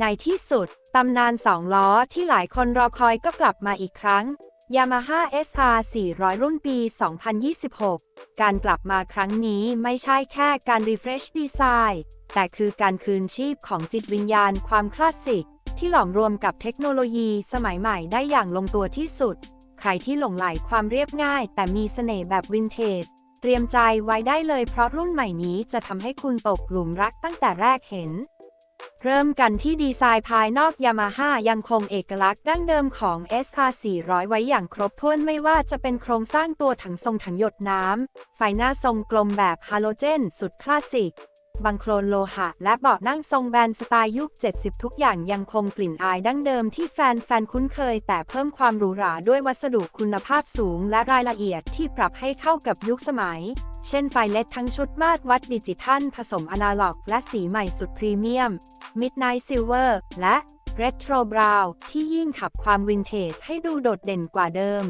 ในที่สุด ตำนานสองล้อที่หลายคนรอคอยก็กลับมาอีกครั้ง Yamaha SR 400 รุ่นปี 2026 การกลับมาครั้งนี้ไม่ใช่แค่การ refresh design แต่คือการคืนชีพของจิตวิญญาณความคลาสสิก ที่หลอมรวมกับเทคโนโลยีสมัยใหม่ได้อย่างลงตัวที่สุด ใครที่หลงไหลความเรียบง่าย แต่มีเสน่ห์แบบวินเทจ เตรียมใจไว้ได้เลยเพราะรุ่นใหม่นี้จะทำให้คุณตกหลุมรักตั้งแต่แรกเห็น เริ่มกันที่ดีไซน์ภายนอกยามาฮ่ายังคงเอกลักษณ์ดั้งเดิมของ SR 400 ไว้อย่างครบถ้วนไม่ว่าจะเป็นโครงสร้างตัวถังทรงถังหยดน้ำ ไฟหน้าทรงกลมแบบฮาโลเจน สุดคลาสสิก บังโคลนโลหะ และเบาะนั่งทรงแบนสไตล์ยุค 70 ทุกอย่างยังคงกลิ่นอายดั้งเดิมที่แฟนๆคุ้นเคย แต่เพิ่มความหรูหราด้วยวัสดุคุณภาพสูง และรายละเอียดที่ปรับให้เข้ากับยุคสมัย เช่นไฟเลดทั้งชุดมาตรวัดดิจิทัล ผสมอนาล็อก และสีใหม่สุดพรีเมียม Midnight Silver และ Retro Brown ที่ยิ่งขับความวินเทจให้ดูโดดเด่นกว่าเดิม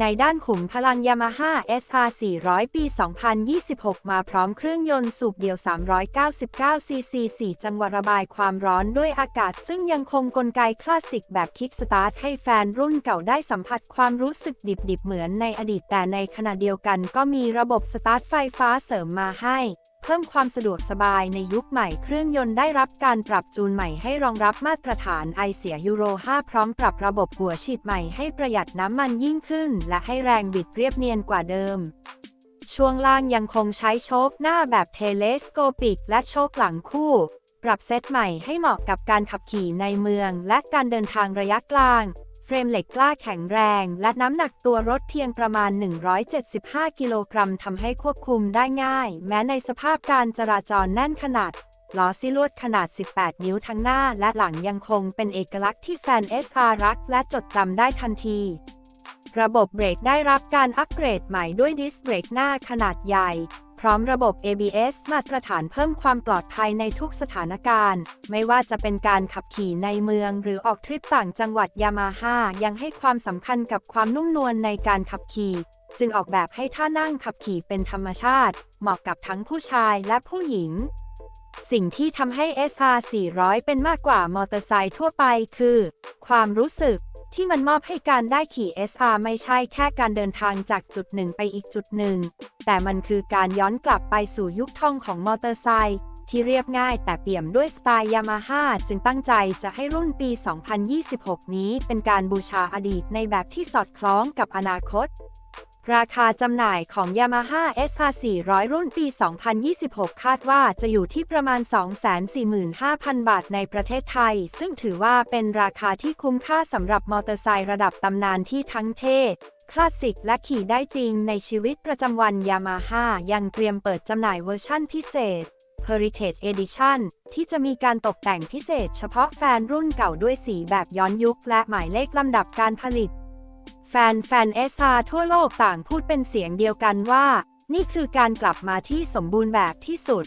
ในด้านขุมพลัง Yamaha SR 400 ปี 2026 มาพร้อมเครื่องยนต์สูบเดี่ยว 399 cc 4 จังหวะระบายความร้อนด้วยอากาศ ซึ่งยังคงกลไกคลาสสิกแบบคิกสตาร์ทให้แฟนรุ่นเก่าได้สัมผัสความรู้สึกดิบๆ เหมือนในอดีตแต่ในขณะเดียวกันก็มีระบบสตาร์ทไฟฟ้าเสริมมาให้ พิ่มความสะดวกสบายในยุคใหม่เครื่องยนต์ได้รับการปรับจูนใหม่ให้รองรับมาตรฐานไอเสียยูโร 5 พร้อมปรับระบบหัวฉีดใหม่ให้ประหยัดน้ำมันยิ่งขึ้น และให้แรงบิดเรียบเนียนกว่าเดิม ช่วงล่างยังคงใช้โชคหน้าแบบเทเลสโกปิก และโชคหลังคู่ ปรับเซตใหม่ให้เหมาะกับการขับขี่ในเมือง และการเดินทางระยะกลาง รมเหล็กกล้าแข็งแรง และน้ำหนักตัวรถเพียงประมาณ 175 กิโลกรัมทำให้ควบคุมได้ง่าย แม้ในสภาพการจราจรแน่นขนาดล้อซิลวดขนาด 18 นิ้วทั้งหน้าและหลังยังคงเป็นเอกลักษณ์ที่แฟน SR รักและจดจำได้ทันที ระบบเบรกได้รับการอัปเกรดใหม่ด้วยดิสเบรกหน้าขนาดใหญ่ พร้อมระบบ ABS มาตรฐานเพิ่มความปลอดภัยในทุกสถานการณ์ ไม่ว่าจะเป็นการขับขี่ในเมืองหรือออกทริปต่างจังหวัดยามาฮ่ายังให้ความสำคัญกับความนุ่มนวลในการขับขี่ จึงออกแบบให้ท่านั่งขับขี่เป็นธรรมชาติ เหมาะกับทั้งผู้ชายและผู้หญิง สิ่งที่ทำให้ SR 400 เป็นมากกว่ามอเตอร์ไซค์ทั่วไปคือ ความรู้สึกที่มันมอบให้การได้ขี่ SR ไม่ใช่แค่การเดินทางจากจุดหนึ่งไปอีกจุดหนึ่ง แต่มันคือการย้อนกลับไปสู่ยุคทองของมอเตอร์ไซค์ที่เรียบง่ายแต่เปี่ยมด้วยสไตล์ยามาฮ่าจึงตั้งใจจะให้รุ่นปี 2026 นี้เป็นการบูชาอดีตในแบบที่สอดคล้องกับอนาคต ราคาจำหน่ายของ Yamaha SR 400 รุ่นปี 2026 คาดว่าจะอยู่ที่ประมาณ 245,000 บาทในประเทศไทย ซึ่งถือว่าเป็นราคาที่คุ้มค่าสำหรับมอเตอร์ไซค์ระดับตำนานที่ทั้งเท่คลาสสิกและขี่ได้จริงในชีวิตประจำวัน Yamaha ยังเตรียมเปิดจำหน่ายเวอร์ชั่นพิเศษ Heritage Edition ที่จะมีการตกแต่งพิเศษเฉพาะแฟนรุ่นเก่าด้วยสีแบบย้อนยุคและหมายเลขลำดับการผลิต แฟนแฟนเอสาทั่วโลกต่างพูดเป็นเสียงเดียวกันว่า นี่คือการกลับมาที่สมบูรณ์แบบที่สุด